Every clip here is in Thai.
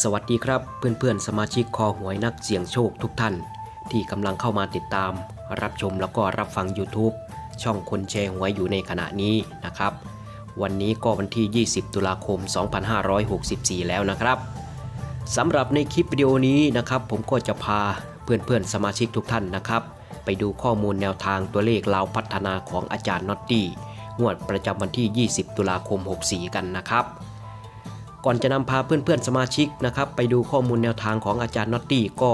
สวัสดีครับเพื่อนๆ สมาชิกคอหวยนักเสี่ยงโชคทุกท่าน ที่กำลังเข้ามาติดตาม รับชมแล้วก็รับฟัง YouTube ช่องคนแชร์หวยอยู่ในขณะนี้นะครับ วันนี้ก็วันที่ 20 ตุลาคม 2564 แล้วนะครับสำหรับในคลิปวิดีโอนี้นะครับ ผมก็จะพาเพื่อนๆ สมาชิกทุกท่านนะครับ ไปดูข้อมูลแนวทางตัวเลขลาวพัฒนาของอาจารย์น็อตตี้งวดประจำวันที่ 20 ตุลาคม 64 กันนะครับ ก่อนจะนำพาเพื่อนๆสมาชิกนะครับไปดูข้อมูลแนวทางของอาจารย์น็อตตี้ก็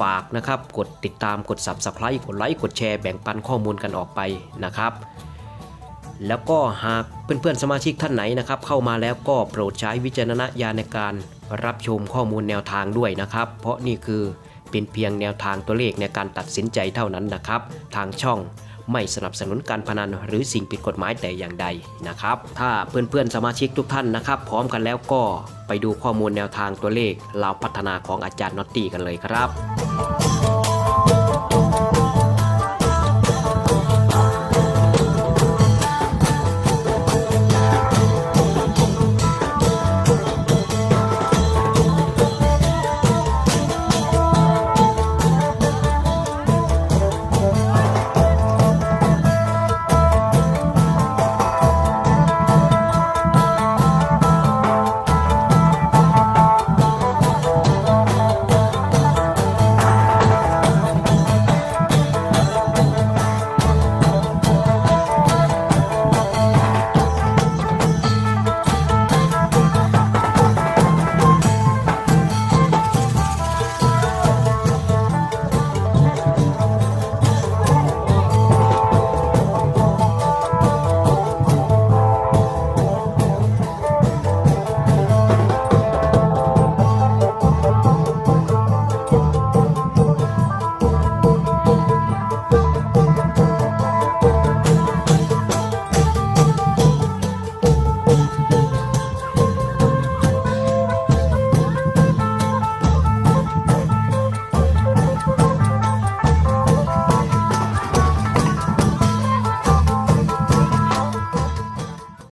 ฝากนะครับกดติดตามกด Subscribe กดไลค์กดแชร์แบ่งปันข้อมูลกันออกไปนะครับ แล้วก็หากเพื่อนๆสมาชิกท่านไหนนะครับ เข้ามาแล้วก็โปรดใช้วิจารณญาณในการรับชมข้อมูลแนวทางด้วยนะครับ เพราะนี่คือเป็นเพียงแนวทางตัวเลขในการตัดสินใจเท่านั้นนะครับ ทางช่อง ไม่สนับสนุนการพนันหรือสิ่งผิดกฎหมายแต่อย่างใดนะครับ ถ้าเพื่อนๆสมาชิกทุกท่านนะครับ พร้อมกันแล้วก็ไปดูข้อมูลแนวทางตัวเลขเราวพัฒนาของอาจารย์น็อตตี้กันเลยครับ